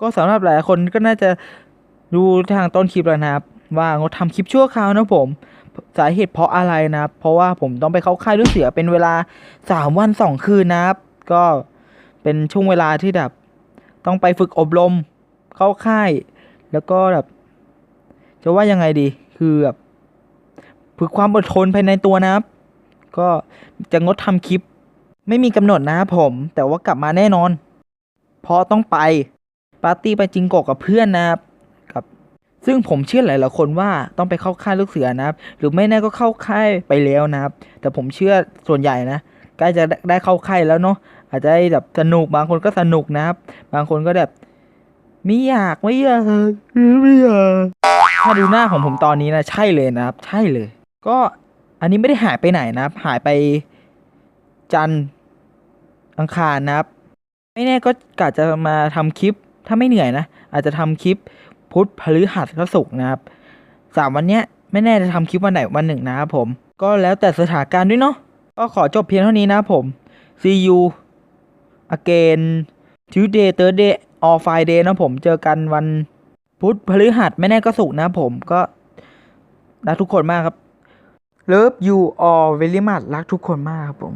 ก็สำหรับหลายคนก็น่าจะดูทางต้นคลิปแล้วนะครับ ว่างดทำคลิปชั่วคราวนะผม สาเหตุเพราะอะไรนะครับเพราะว่าผมต้องไปเข้าค่ายลูกเสือเป็นเวลาสามวันสองคืนนะครับ ก็เป็นช่วงเวลาที่แบบต้องไปฝึกอบรมเข้าค่าย แล้วก็แบบจะว่ายังไงดี คือแบบฝึกความอดทนภายในตัวนะครับ ก็จะงดทำคลิป ไม่มีกำหนดนะครับผม แต่ว่ากลับมาแน่นอน เพราะต้องไป ปาร์ตี้ไปจิงโกกับเพื่อนนะครับกับ ซึ่งผมเชื่อหลายๆคนว่าต้องไปเข้าค่ายลูกเสือนะครับ หรือไม่แน่ก็เข้าค่ายไปแล้วนะครับ แต่ผมเชื่อส่วนใหญ่นะใกล้จะได้เข้าค่ายแล้วเนาะอาจจะได้แบบสนุกบางคนก็สนุกนะครับ บางคนก็แบบไม่อยากไม่อยากไม่อยากถ้าดูหน้าของผมตอนนี้นะใช่เลยนะครับ ใช่เลย ก็อันนี้ไม่ได้หายไปไหนนะครับ หายไปจันอังคารนะครับ ไม่แน่ก็กะจะมาทำคลิป ถ้าไม่เหนื่อยนะ อาจจะทำคลิปพุธพฤหัสก็ศุกนะครับสามวันเนี้ยไม่แน่จะทำคลิปวันไหนวันหนึ่งนะครับผม ก็แล้วแต่สถานการณ์ด้วยเนาะก็ขอจบเพียงเท่านี้นะครับผม see you again Tuesday Thursday or Friday นะผมเจอกันวันพุธพฤหัสไม่แน่ก็ศุกนะครับผมก็รักทุกคนมากครับ Love you all very much รักทุกคนมากครับผม